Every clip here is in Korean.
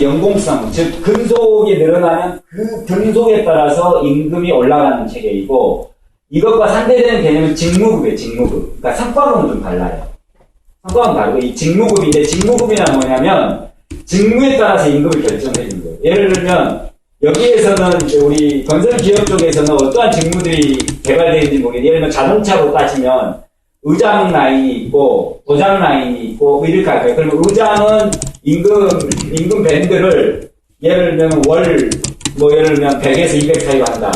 연공성, 즉 근속이 늘어나면 그 근속에 따라서 임금이 올라가는 체계이고 이것과 상대되는 개념은 직무급이에요. 직무급. 그러니까 성과급은 좀 달라요. 성과급은 다르고 이 직무급인데 직무급이란 뭐냐면 직무에 따라서 임금을 결정해 주는 거예요. 예를 들면 여기에서는 이제 우리 건설 기업 쪽에서는 어떠한 직무들이 개발되는지 모르겠는데 예를 들면 자동차로 따지면 의장 라인이 있고 도장 라인이 있고 뭐 이렇게 할까요? 그러면 의장은 임금 임금 밴드를 예를 들면 월 뭐 예를 들면 100에서 200 사이로 한다.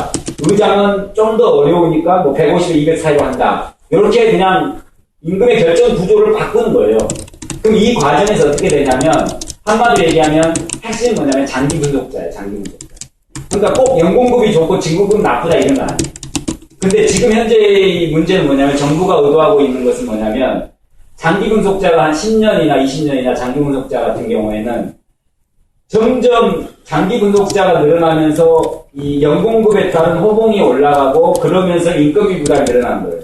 의장은 좀 더 어려우니까 뭐 150에서 200 사이로 한다. 이렇게 그냥 임금의 결정 구조를 바꾸는 거예요. 그럼 이 과정에서 어떻게 되냐면 한마디로 얘기하면 핵심은 뭐냐면 장기 분석자예요. 장기 분석자. 그러니까 꼭 연공급이 좋고 진급은 나쁘다 이런 건 아니에요. 근데 지금 현재의 문제는 뭐냐면 정부가 의도하고 있는 것은 뭐냐면 장기 분석자가 한 10년이나 20년이나 장기 분석자 같은 경우에는 점점 장기 분석자가 늘어나면서 이 연공급에 따른 호봉이 올라가고 그러면서 인건비 부담이 늘어난 거예요.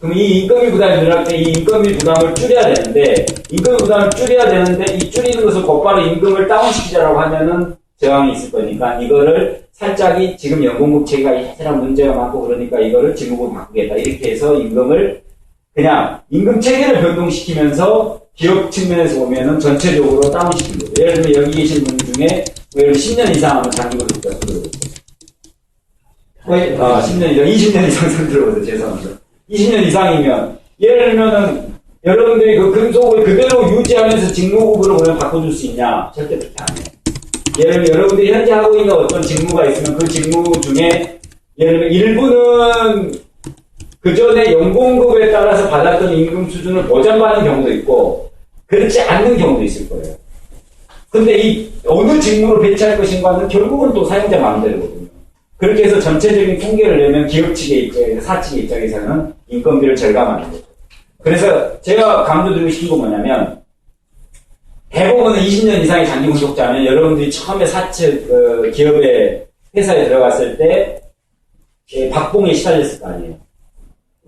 그럼 이 인건비 부담이 늘어날 때 이 인건비 부담을 줄여야 되는데 인건비 부담을 줄여야 되는데 이 줄이는 것을 곧바로 임금을 다운시키자라고 하면은 저항이 있을 거니까 이거를 살짝이 지금 연공급 체계가 해설한 문제가 많고 그러니까 이거를 직무급으로 바꾸겠다 이렇게 해서 임금을 그냥 임금 체계를 변동시키면서 기업 측면에서 보면은 전체적으로 다운시킨 거죠. 예를 들면 여기 계신 분 중에 예를 10년 이상 하면 장기급으로 들어오죠. 거의 아, 10년 이상, 20년 이상 들어오죠. 죄송합니다. 20년 이상이면 예를 들면은 여러분들이 그 금속을 그대로 유지하면서 직무급으로 그냥 바꿔줄 수 있냐? 절대 그렇게 안 해요. 예를 들면 여러분들이 현재 하고 있는 어떤 직무가 있으면 그 직무 중에 예를 들면 일부는 그 전에 연공급에 따라서 받았던 임금 수준을 보장받는 경우도 있고 그렇지 않는 경우도 있을 거예요. 근데 이 어느 직무를 배치할 것인가는 결국은 또 사용자 마음대로거든요. 그렇게 해서 전체적인 통계를 내면 기업 측의 입장에서 사측의 입장에서는 인건비를 절감하는 거죠. 그래서 제가 강조드리고 싶은 건 뭐냐면 대부분은 20년 이상의 장기 공속자면 여러분들이 처음에 사측 그 기업의 회사에 들어갔을 때 예, 박봉에 시달렸을 거 아니에요.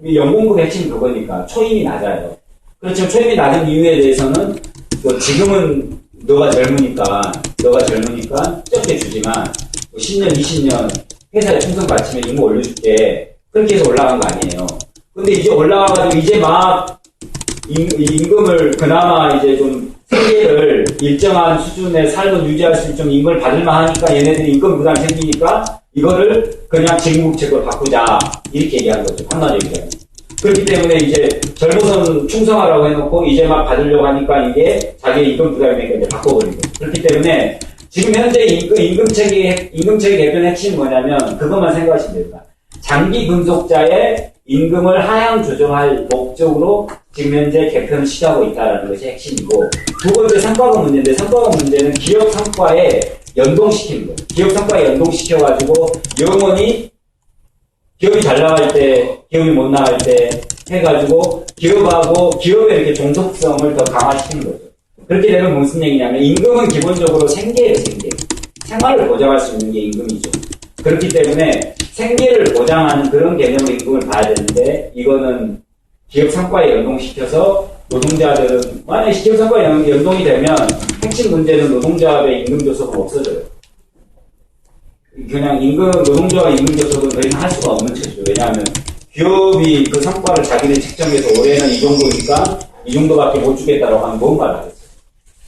이 연공급 핵심 그거니까 초임이 낮아요. 그렇죠. 초임이 낮은 이유에 대해서는 뭐 지금은 너가 젊으니까 너가 젊으니까 적게 주지만 뭐 10년, 20년 회사에 충성 바치면 임금 올려줄게 그렇게 해서 올라간 거 아니에요. 근데 이제 올라와가지고 이제 막 임, 임금을 그나마 이제 좀 생계를 일정한 수준의 삶을 유지할 수 있는 임금을 받을만 하니까 얘네들이 임금 부담이 생기니까 이거를 그냥 직무국책으로 바꾸자 이렇게 얘기한 거죠. 얘기하면. 그렇기 때문에 이제 젊어선 충성하라고 해놓고 이제 막 받으려고 하니까 이게 자기의 임금 부담이니까 이제 바꿔버린 거죠. 그렇기 때문에 지금 현재 임금, 임금체계, 임금체계 개편의 핵심이 뭐냐면 그것만 생각하시면 됩니다. 장기 근속자의 임금을 하향 조정할 목적으로 지금 현재 개편을 시도하고 있다는 것이 핵심이고 두 번째 성과급 문제인데 성과급 문제는 기업 성과에 연동시키는 거예요. 기업 성과에 연동시켜가지고 영원히 기업이 잘 나갈 때, 기업이 못 나갈 때 해가지고 기업하고 기업의 이렇게 종속성을 더 강화시키는 거죠. 그렇게 되면 무슨 얘기냐면 임금은 기본적으로 생계예요, 생계. 생활을 보장할 수 있는 게 임금이죠. 그렇기 때문에 생계를 보장하는 그런 개념의 임금을 봐야 되는데 이거는 기업 성과에 연동시켜서 노동자들은 만약에 기업 성과에 연- 연동이 되면 핵심 문제는 노동자의 임금 조석은 없어져요. 그냥 임금 노동자와 임금 조석은 더 이상 할 수가 없는 체제죠. 왜냐하면 기업이 그 성과를 자기들 측정해서 올해는 이 정도니까 이 정도밖에 못 주겠다라고 하면 뭔 말을 하겠어요.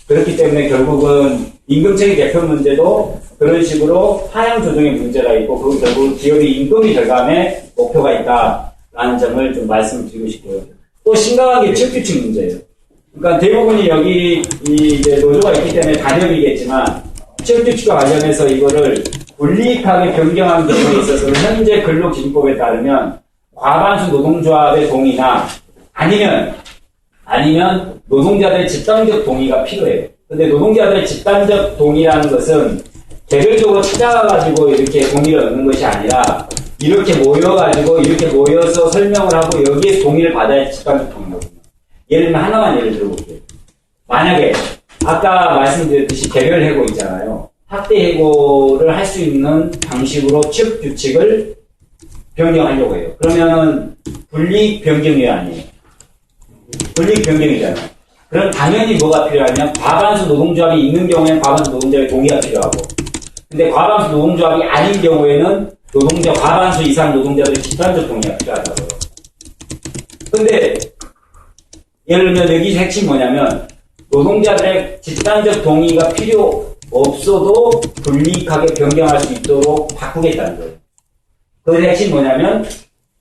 그렇기 때문에 결국은 임금체계 개편 문제도 그런 식으로 하향 조정의 문제가 있고 그건 결국 기업이 임금이 절감에 목표가 있다라는 점을 좀 말씀드리고 싶고요. 또 심각한 게 취업규칙 문제예요. 그러니까 대부분이 여기 이 이제 노조가 있기 때문에 단협이겠지만 취업규칙과 관련해서 이거를 불리익하게 변경한 경우에 있어서는 현재 근로기준법에 따르면 과반수 노동조합의 동의나 아니면 아니면 노동자들의 집단적 동의가 필요해요. 근데 노동자들의 집단적 동의라는 것은 개별적으로 찾아가가지고 이렇게 동의를 얻는 것이 아니라 이렇게 모여가지고 이렇게 모여서 설명을 하고 여기에 동의를 받아야 집단적 동의거든요. 예를 들면 하나만 예를 들어볼게요. 만약에 아까 말씀드렸듯이 개별 해고 있잖아요. 학대 해고를 할 수 있는 방식으로 취업 규칙을 변경하려고 해요. 그러면은 분리 변경이 아니에요. 분리 변경이잖아요. 그럼 당연히 뭐가 필요하냐면 과반수 노동조합이 있는 경우에는 과반수 노동조합의 동의가 필요하고 근데 과반수 노동조합이 아닌 경우에는 노동자 과반수 이상 노동자들의 집단적 동의가 필요하다고요. 근데 예를 들면 여기서 핵심 뭐냐면 노동자들의 집단적 동의가 필요 없어도 불이익하게 변경할 수 있도록 바꾸겠다는 거예요. 그 핵심 뭐냐면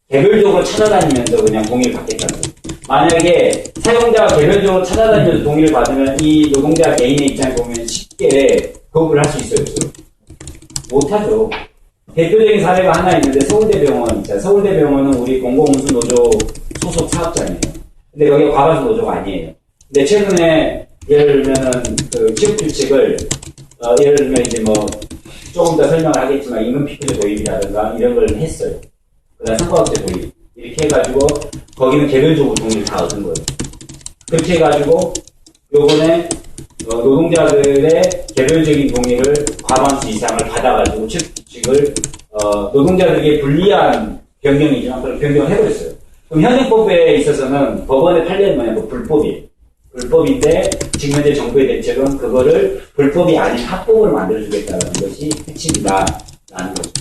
개별적으로 찾아다니면서 그냥 동의를 받겠다는 거예요. 만약에 사용자가 개별적으로 찾아다니면서 동의를 받으면 이 노동자 개인의 입장에 보면 쉽게 거부를 할 수 있어요. 못하죠. 대표적인 사례가 하나 있는데 서울대병원 있잖아요. 서울대병원은 우리 공공운수노조 소속 사업장이에요. 근데 여기 과반수 노조가 아니에요. 근데 최근에 예를 들면은 그 취업 규칙을 어, 예를 들면 이제 뭐 조금 더 설명을 하겠지만 임금 피크제 도입이라든가 이런 걸 했어요. 그다음 성과급제 도입 이렇게 해가지고 거기는 개별적으로 동의를 다 얻은 거예요. 그렇게 해가지고 요번에 어, 노동자들의 개별적인 동의를 과반수 이상을 받아가지고 규칙을 어, 노동자들에게 불리한 변경이지만 그런 변경을 해버렸어요. 그럼 현행법에 있어서는 법원의 판례는 뭐냐면 불법이에요. 불법인데 지금 현재 정부의 대책은 그거를 불법이 아닌 합법으로 만들어주겠다는 것이 핵심이다. 라는 거죠.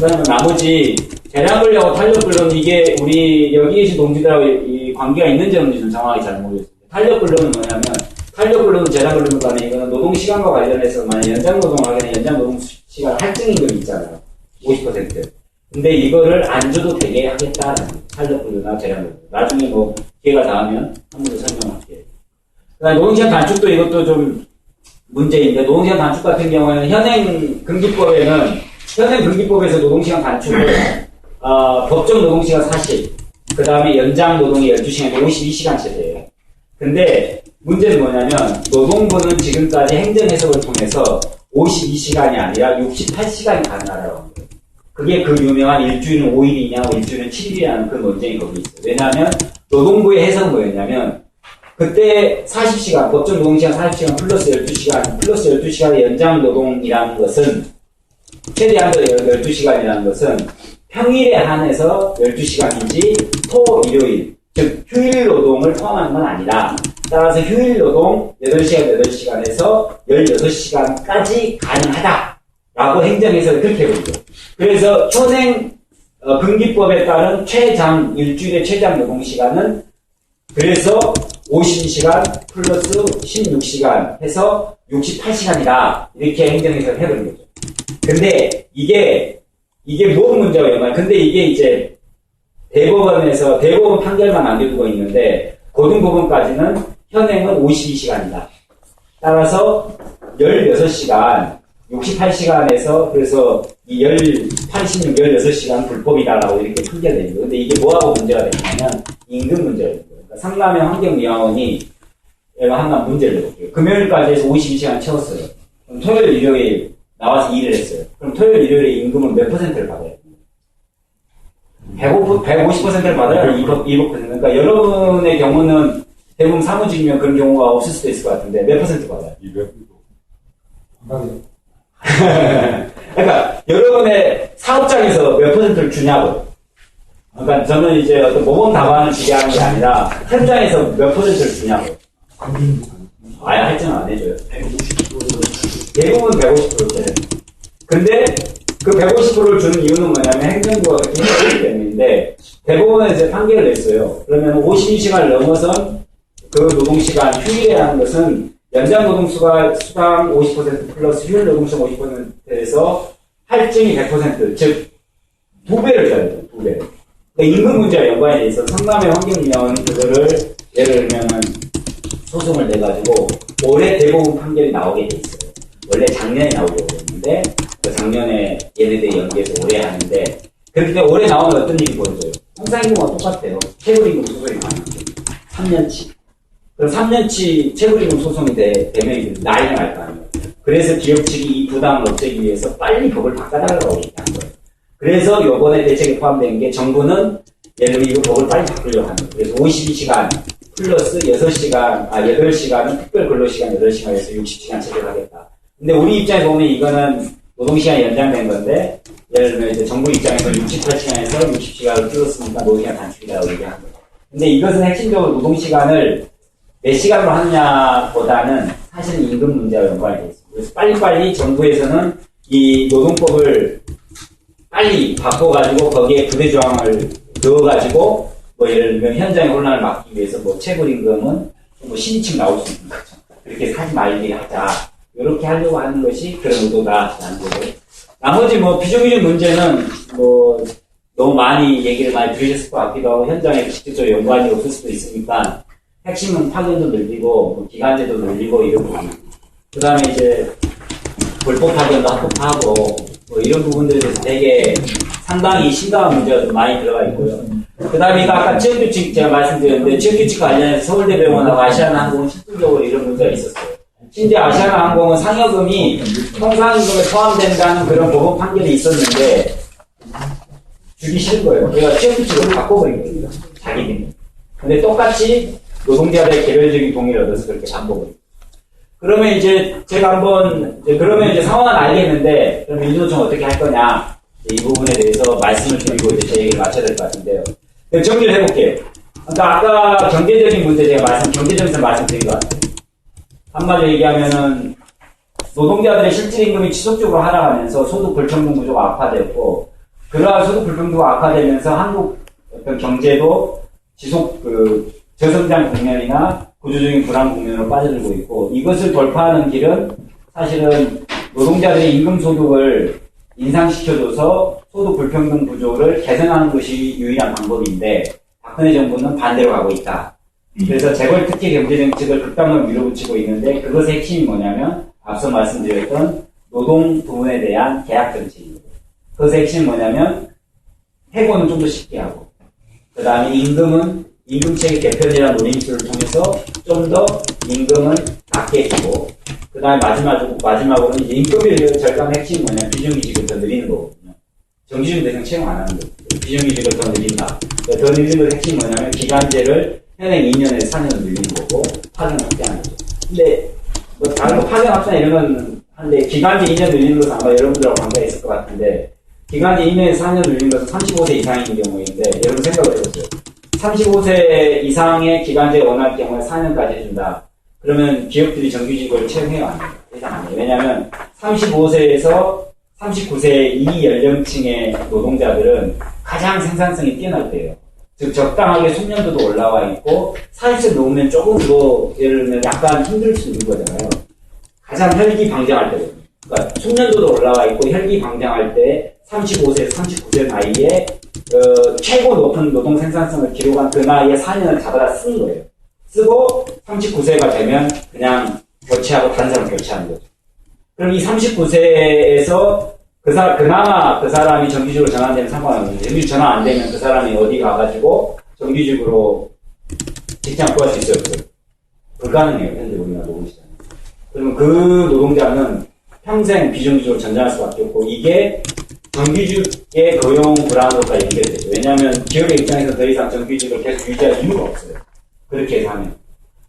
그 다음에 나머지 재량근로하고 탄력근로는 이게 우리 여기 계신 동지들하고 이 관계가 있는지 없는지 는 정확히 잘 모르겠습니다. 탄력근로는 뭐냐면 탄력근로는 재량근로는 간에 이거는 노동시간과 관련해서 만약 연장노동을 하게 되면 연장노동시간 할증임금이 있잖아요. 50%. 근데 이거를 안 줘도 되게 하겠다는. 탄력근로나 재량근로. 나중에 뭐 기회가 닿으면 한 번 더 설명할게요. 그다음에 노동시간 단축도 이것도 좀 문제인데 노동시간 단축 같은 경우에는 현행 금기법에는 현행 금기법에서 노동시간 단축을 어, 법정 노동시간 40, 그 다음에 연장 노동이 12시간, 52시간째 돼요. 근데 문제는 뭐냐면 노동부는 지금까지 행정 해석을 통해서 52시간이 아니라 68시간이 가능하다고 합니다. 그게 그 유명한 일주일은 5일이냐, 일주일은 7일이냐는 그 논쟁이 거기 있어요. 왜냐하면 노동부의 해석은 뭐였냐면 그때 40시간, 법정 노동시간 40시간 플러스 12시간, 플러스 12시간의 연장 노동이라는 것은 최대한도 12시간이라는 것은 평일에 한해서 12시간인지 토, 일요일, 즉 휴일 노동을 포함하는 건 아니다. 따라서 휴일 노동 8시간, 8시간에서 16시간까지 가능하다. 라고 행정에서 그렇게 보죠. 그래서 현행 어, 금기법에 따른 최장, 일주일의 최장 노동 시간은 그래서 52시간 플러스 16시간 해서 68시간이다. 이렇게 행정에서 해버린 거죠. 근데 이게 이게 뭔 문제가 있나요? 근데 이게 이제 대법원에서 대법원 판결만 남겨두고 있는데 고등법원까지는 현행은 52시간이다. 따라서 16시간 68시간에서 그래서 이 86, 16시간 불법이다라고 이렇게 판결되는 거예요. 근데 이게 뭐하고 문제가 되냐면 임금 문제가 되는 거예요. 그러니까 상남의 환경위원원이 얘가 하나 문제를 내볼게요. 금요일까지 해서 52시간 채웠어요. 토요일, 일요일 나와서 일을 했어요. 그럼 토요일, 일요일에 임금은 몇 퍼센트를 받아요? 150, 150%를 받아요? 200%? 200%? 그러니까 여러분의 경우는 대부분 사무직이면 그런 경우가 없을 수도 있을 것 같은데 몇 퍼센트 받아요? 200. 그러니까 여러분의 사업장에서 몇 퍼센트를 주냐고. 그러니까 저는 이제 어떤 모범 답안을 주게 하는 게 아니라 현장에서 몇 퍼센트를 주냐고. 아예 할증을 안 해줘요. 대부분 150%대. 근데 그 150%를 주는 이유는 뭐냐면 행정부가 그렇게 했기 때문인데 대법원에서 이제 판결을 냈어요. 그러면 52시간을 넘어선 그 노동시간 휴일에 하는 것은 연장 노동수가 수당 50% 플러스 휴일 노동시간 50%에서 할증이 100%, 즉, 두 배를 줘야 돼요, 두 배. 그러니까 임금 문제와 연관이 돼 있어 성남의 환경위원이 그거를 예를 들면은 소송을 내가지고 올해 대법원 판결이 나오게 돼 있어요. 원래 작년에 나오려고 했는데 그 작년에 얘네들이 연기해서 올해 하는데 그렇기 때문에 올해 나오면 어떤 일이 벌어져요? 통상임금과 똑같아요. 최고임금 소송이 나와요. 3년치. 그럼 3년치 최고임금 소송이 돼, 되면 이제 나이가 날 거 아니에요. 그래서 기업 측이 이 부담을 없애기 위해서 빨리 법을 바꿔달라고 얘기한 거예요. 그래서 요번에 대책에 포함된 게 정부는 예를 들면 이거 법을 빨리 바꾸려고 하는 거예요. 그래서 52시간 플러스 6시간, 아, 8시간은 특별 근로시간 8시간에서 60시간 체결하겠다. 근데 우리 입장에서 보면 이거는 노동시간이 연장된 건데, 예를 들면 이제 정부 입장에서 68시간에서 60시간을 줄였으니까 노동시간 단축이라고 얘기한 거예요. 근데 이것은 핵심적으로 노동시간을 몇 시간으로 하느냐보다는 사실은 임금 문제와 연관이 있습니다. 그래서 빨리빨리 정부에서는 이 노동법을 빨리 바꿔가지고 거기에 부대 조항을 넣어가지고 뭐 예를 들면 현장의 혼란을 막기 위해서 뭐 체불임금은 뭐 신청 나올 수 있는 거죠. 그렇게 하지 말게 하자. 이렇게 하려고 하는 것이 그런 거고. 나머지 뭐 비정규직 문제는 뭐 너무 많이 얘기를 많이 들으셨을 것 같기도 하고 현장에 직접적으로 연관이 없을 수도 있으니까 핵심은 파견도 늘리고 뭐 기간제도 늘리고 이런 부분. 그 다음에 이제 불법 파견도 합법화하고 뭐 이런 부분들에 대해서 되게 상당히 심각한 문제가 좀 많이 들어가 있고요. 그 다음에 아까 지역규칙 제가 말씀드렸는데 지역규칙 관련해서 서울대병원하고 아시아나 항공은 실질적으로 이런 문제가 있었어요. 심지어 아시아나항공은 상여금이 통상임금에 포함된다는 그런 법원 판결이 있었는데 주기 싫은 거예요. 그래서 지역규칙을 바꿔버린 거예요. 자기들이. 근데 똑같이 노동자들의 개별적인 동의를 얻어서 그렇게 바꿔버린 그러면 이제 제가 한번 이제 그러면 이제 상황은 알겠는데 그럼 민주노총 어떻게 할 거냐 이 부분에 대해서 말씀을 드리고 이제 제 얘기를 마쳐야 될 것 같은데요. 네, 정리를 해볼게요. 그러니까 아까 경제적인 문제 제가 말씀 경제적에서 말씀드린 것 같아요. 한마디로 얘기하면은 노동자들의 실질 임금이 지속적으로 하락하면서 소득 불평등 구조가 악화되었고 그러한 소득 불평등가 악화되면서 한국 어떤 경제도 지속 그 저성장 국면이나 구조적인 불안 국면으로 빠져들고 있고 이것을 돌파하는 길은 사실은 노동자들의 임금 소득을 인상시켜줘서 소득 불평등 구조를 개선하는 것이 유일한 방법인데 박근혜 정부는 반대로 가고 있다. 그래서 재벌 특혜 경제 정책을 극단으로 밀어붙이고 있는데 그것의 핵심이 뭐냐면 앞서 말씀드렸던 노동 부분에 대한 계약 정책입니다. 그것의 핵심이 뭐냐면 해고는 좀 더 쉽게 하고 그 다음에 임금은 임금 체계 개편이라는 노림수를 통해서 좀 더 임금을 낮게 주고 그 다음에 마지막으로, 마지막으로는 이제 임금의 절감의 핵심이 뭐냐면 비정규직을 더 늘리는 거거든요. 정규직 대상 채용 안 하는 거예요. 비정규직을 더 늘린다. 더 늘리는 것 핵심이 뭐냐면 기간제를 현행 2년에서 4년을 늘리는 거고 파견 확대하는 거죠. 근데 뭐 다른 거 파견 확대 이런 건 한데 기간제 2년 늘리는 것은 아마 여러분들하고 관계가 있을 것 같은데 기간제 2년에서 4년 늘리는 것은 35세 이상인 경우인데 여러분 생각을 해보세요. 35세 이상의 기간제 원할 경우에 4년까지 해준다. 그러면 기업들이 정규직을 채용해요? 안 해요? 해당 안 해요. 왜냐하면 35세에서 39세 이 연령층의 노동자들은 가장 생산성이 뛰어날 때예요. 즉 적당하게 숙련도도 올라와 있고 사회적 놓으면 조금 더 예를 들면 약간 힘들 수 있는 거잖아요. 가장 혈기 방장할 때거든요. 그러니까 숙련도도 올라와 있고 혈기 방장할 때 35세에서 39세 나이에 어, 최고 높은 노동 생산성을 기록한 그 나이에 4년을 잡아다 쓰는 거예요. 쓰고 39세가 되면 그냥 교체하고 다른 사람 교체하는 거죠. 그럼 이 39세에서 그 사, 그나마 그 사람이 정규직으로 전환되면 상관없는데, 정규직 전환 안 되면 그 사람이 어디 가가지고 정규직으로 직장 구할 수 있어요? 불가능해요, 현재 우리나라 노동시장. 그러면 그 노동자는 평생 비정규직으로 전전할 수밖에 없고, 이게 정규직의 고용 불안으로가 연결되죠. 왜냐하면 기업의 입장에서 더 이상 정규직을 계속 유지할 이유가 없어요. 그렇게 하면.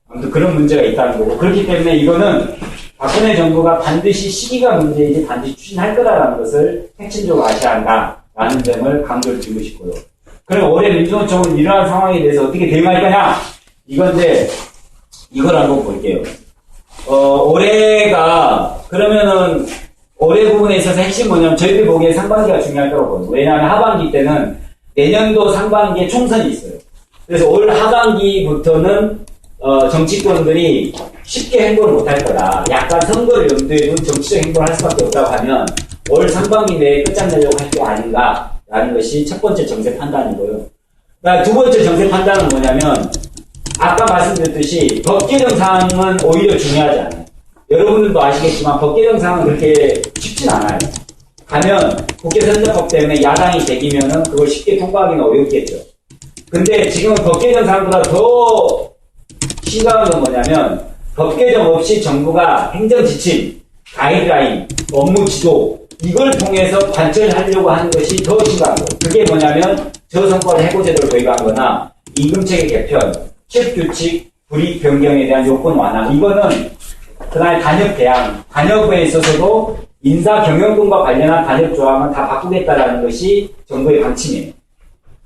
아무튼 그런 문제가 있다는 거고, 그렇기 때문에 이거는 박근혜 정부가 반드시 시기가 문제이지 반드시 추진할 거다라는 것을 핵심적으로 아셔야 한다라는 점을 강조를 드리고 싶고요. 그럼 올해 민주노총은 이러한 상황에 대해서 어떻게 대응할 거냐? 이건데, 이걸 한번 볼게요. 어, 올해가, 그러면은, 올해 부분에 있어서 핵심 뭐냐면 저희들 보기에 상반기가 중요할 거라고 보여요. 왜냐하면 하반기 때는 내년도 상반기에 총선이 있어요. 그래서 올 하반기부터는 어, 정치권들이 쉽게 행보를 못할 거다. 약간 선거를 염두에 둔 정치적 행보를 할 수밖에 없다고 하면 올 상반기 내에 끝장내려고 할 게 아닌가라는 것이 첫 번째 정세 판단이고요. 그러니까 두 번째 정세 판단은 뭐냐면 아까 말씀드렸듯이 법 개정 사항은 오히려 중요하지 않아요. 여러분들도 아시겠지만 법 개정 사항은 그렇게 쉽진 않아요. 가면 국회 선거법 때문에 야당이 되기면은 그걸 쉽게 통과하기는 어렵겠죠. 근데 지금은 법 개정 사항보다 더 심각한 건 뭐냐면 법 개정 없이 정부가 행정 지침, 가이드라인, 업무 지도 이걸 통해서 관철하려고 하는 것이 더 거예요. 그게 뭐냐면 저성과 해고제도를 도입하거나 임금체계 개편, 취업규칙, 불이익 변경에 대한 요건 완화 이거는 그다음에 단협 대항, 단협에 있어서도 인사 경영권과 관련한 단협 조항은 다 바꾸겠다라는 것이 정부의 방침이에요.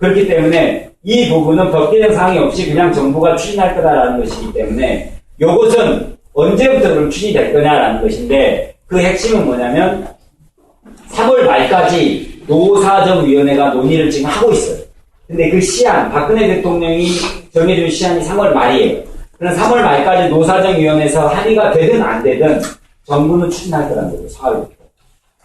그렇기 때문에 이 부분은 법 개정 사항이 없이 그냥 정부가 추진할 거다라는 것이기 때문에 이것은 언제부터 그럼 추진될 거냐라는 것인데 그 핵심은 뭐냐면 3월 말까지 노사정위원회가 논의를 지금 하고 있어요. 근데 그 시한, 박근혜 대통령이 정해준 시한이 3월 말이에요. 그럼 3월 말까지 노사정위원회에서 합의가 되든 안 되든 정부는 추진할 거라는 거죠, 4월부터.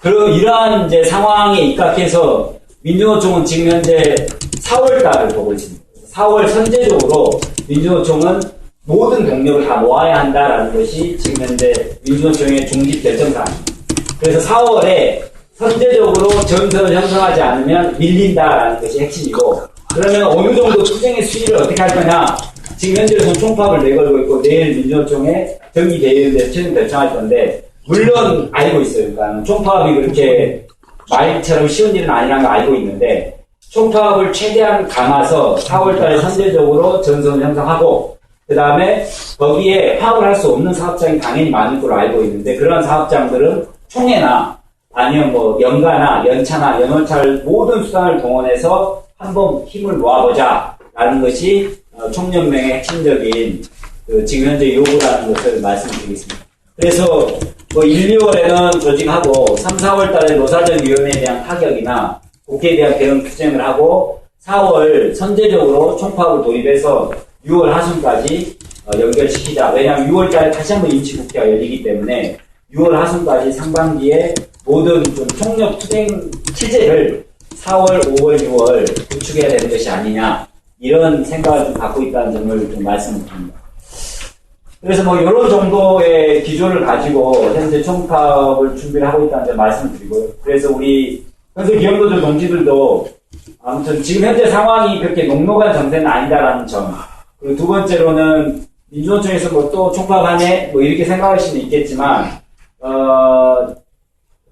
그리고 이러한 이제 상황에 입각해서 민주노총은 지금 현재 4월 달을 보고 있습니다. 4월 선제적으로 민주노총은 모든 동력을 다 모아야 한다라는 것이 지금 현재 민주노총의 중립 결정사항입니다. 그래서 4월에 선제적으로 전선을 형성하지 않으면 밀린다라는 것이 핵심이고 그러면 어느 정도 투쟁의 수위를 어떻게 할 거냐 지금 현재로서는 총파업을 내걸고 있고 내일 민주노총에 정기대의원대 최종 결정할 건데 물론 알고 있어요. 그러니까 총파업이 그렇게 말처럼 쉬운 일은 아니라는 걸 알고 있는데 총파업을 최대한 감아서 4월달에 선제적으로 전선을 형성하고 그 다음에 거기에 파업을 할 수 없는 사업장이 당연히 많을 걸로 알고 있는데 그런 사업장들은 총회나 아니면 뭐 연가나 연차나 연월차를 모든 수단을 동원해서 한번 힘을 모아보자 라는 것이 어, 총연맹의 핵심적인 그 지금 현재 요구라는 것을 말씀드리겠습니다. 그래서 뭐 1, 2월에는 조직하고 3, 4월 달에 노사정 위원회에 대한 타격이나 국회에 대한 대응 투쟁을 하고 4월 선제적으로 총파업을 도입해서 6월 하순까지 어, 연결시키자. 왜냐하면 6월 달에 다시 한번 임시국회가 열리기 때문에 6월 하순까지 상반기에 모든 좀 총력 투쟁 체제를 4월, 5월, 6월 구축해야 되는 것이 아니냐 이런 생각을 좀 갖고 있다는 점을 좀 말씀을 드립니다. 그래서 뭐 이런 정도의 기조를 가지고 현재 총파업을 준비를 하고 있다는 점 말씀을 드리고요. 그래서 우리 현재 기업노조 동지들도 아무튼 지금 현재 상황이 그렇게 녹록한 정세는 아니다라는 점. 그리고 두 번째로는 민주노총에서 뭐 또 총파업하네 뭐 이렇게 생각할 수도 있겠지만 어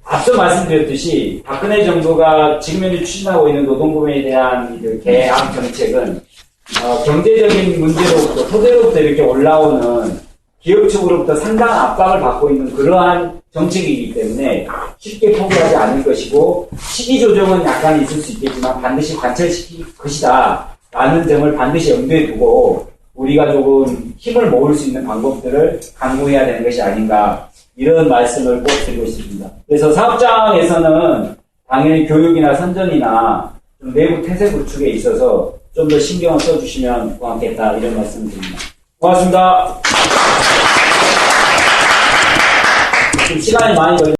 앞서 말씀드렸듯이 박근혜 정부가 지금 현재 추진하고 있는 노동부에 대한 그 개항 정책은 어, 경제적인 문제로부터 토대로부터 이렇게 올라오는 기업 측으로부터 상당한 압박을 받고 있는 그러한 정책이기 때문에 쉽게 포기하지 않을 것이고 시기 조정은 약간 있을 수 있겠지만 반드시 관철시킬 것이다 라는 점을 반드시 염두에 두고 우리가 조금 힘을 모을 수 있는 방법들을 강구해야 되는 것이 아닌가 이런 말씀을 꼭 드리고 싶습니다. 그래서 사업장에서는 당연히 교육이나 선전이나 좀 내부 태세 구축에 있어서 좀 더 신경을 써주시면 고맙겠다 이런 말씀을 드립니다. 고맙습니다. 지금 시간이 많이 걸려.